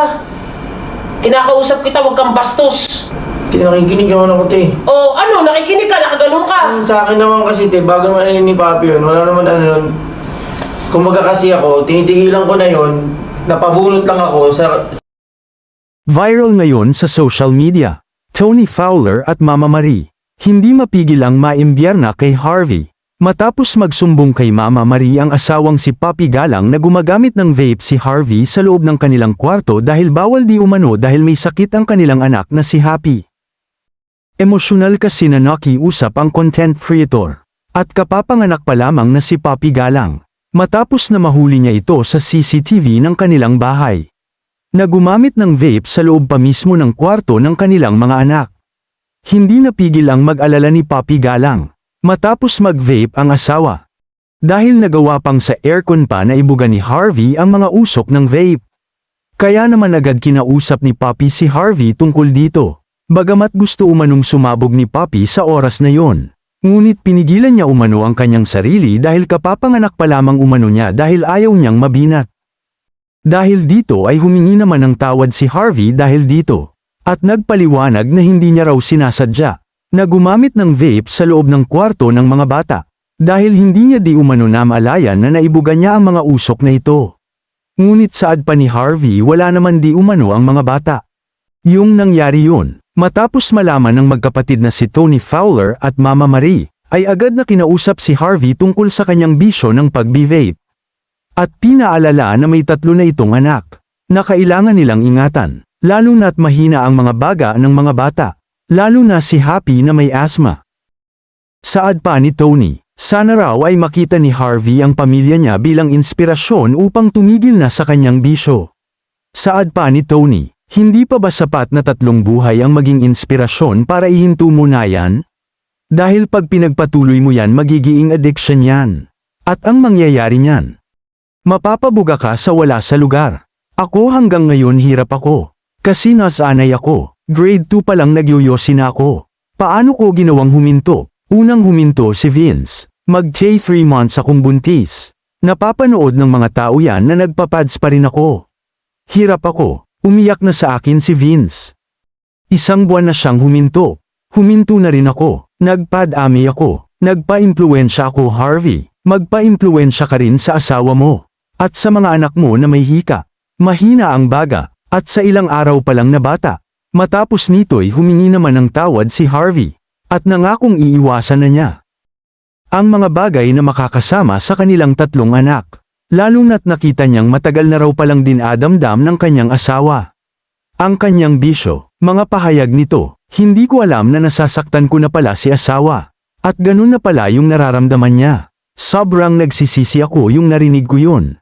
ka. Kinakausap kita, huwag kang bastos. Te, nakikinig naman ako, te. O ano, nakikinig ka, nakaganon ka. Yung Sa akin naman kasi, te, bago naman ano ni Papi yun, wala naman ano nun. Kumbaga kasi ako, tinitigilan ko na yun, napabunot lang ako sa... Viral ngayon sa social media. Tony Fowler at Mama Marie. Hindi mapigil ang maimbierna kay Harvey. Matapos magsumbong kay Mama Marie ang asawang si Papi Galang na gumagamit ng vape si Harvey sa loob ng kanilang kwarto dahil bawal di umano dahil may sakit ang kanilang anak na si Happy. Emosyonal kasi na nakiusap ang content creator. At kapapanganak pa lamang na si Papi Galang. Matapos na mahuli niya ito sa CCTV ng kanilang bahay na gumamit ng vape sa loob pa mismo ng kwarto ng kanilang mga anak. Hindi napigil ang mag-alala ni Papi Galang, matapos mag-vape ang asawa. Dahil nagawa pang sa aircon pa na ibuga ni Harvey ang mga usok ng vape. Kaya naman agad kinausap ni Papi si Harvey tungkol dito. Bagamat gusto umanong sumabog ni Papi sa oras na yon. Ngunit pinigilan niya umano ang kanyang sarili dahil kapapanganak pa lamang umano niya dahil ayaw niyang mabinat. Dahil dito ay humingi naman ng tawad si Harvey dahil dito. At nagpaliwanag na hindi niya raw sinasadya. Na gumamit ng vape sa loob ng kwarto ng mga bata. Dahil hindi niya di umano namalayan na naibuga niya ang mga usok na ito. Ngunit saad pa ni Harvey wala naman di umano ang mga bata. Yung nangyari yun, matapos malaman ng magkapatid na si Tony Fowler at Mama Marie, ay agad na kinausap si Harvey tungkol sa kanyang bisyo ng pagbi-vape. At pinaalala na may tatlo na itong anak, na kailangan nilang ingatan, lalo na't mahina ang mga baga ng mga bata, lalo na si Happy na may asthma. Saad pa ni Tony, sana raw ay makita ni Harvey ang pamilya niya bilang inspirasyon upang tumigil na sa kanyang bisyo. Saad pa ni Tony, hindi pa ba sapat na tatlong buhay ang maging inspirasyon para ihinto mo na yan? Dahil pag pinagpatuloy mo yan magiging addiction yan. At ang mangyayari niyan, Mapapabuga ka sa wala sa lugar. Ako hanggang ngayon hirap ako. Kasi nasanay ako. Grade 2 pa lang nagyoyosi na ako. Paano ko ginawang huminto? Unang huminto si Vince. Mag-tay 3 months akong buntis. Napapanood ng mga tao yan na nagpapads pa rin ako. Hirap ako. Umiyak na sa akin si Vince. Isang buwan na siyang huminto. Huminto na rin ako. Nagpad-ami ako. Nagpa-impluensya ako Harvey. Magpa-impluensya ka rin sa asawa mo. At sa mga anak mo na may hika, mahina ang baga, at sa ilang araw pa lang na bata. Matapos nito'y humingi naman ng tawad si Harvey, at nangakong iiwasan na niya. Ang mga bagay na makakasama sa kanilang tatlong anak, lalo na't nakita niyang matagal na raw palang dinadamdam ng kanyang asawa. Ang kanyang bisyo, mga pahayag nito, hindi ko alam na nasasaktan ko na pala si asawa. At ganun na pala yung nararamdaman niya. Sobrang nagsisisi ako yung narinig ko yun.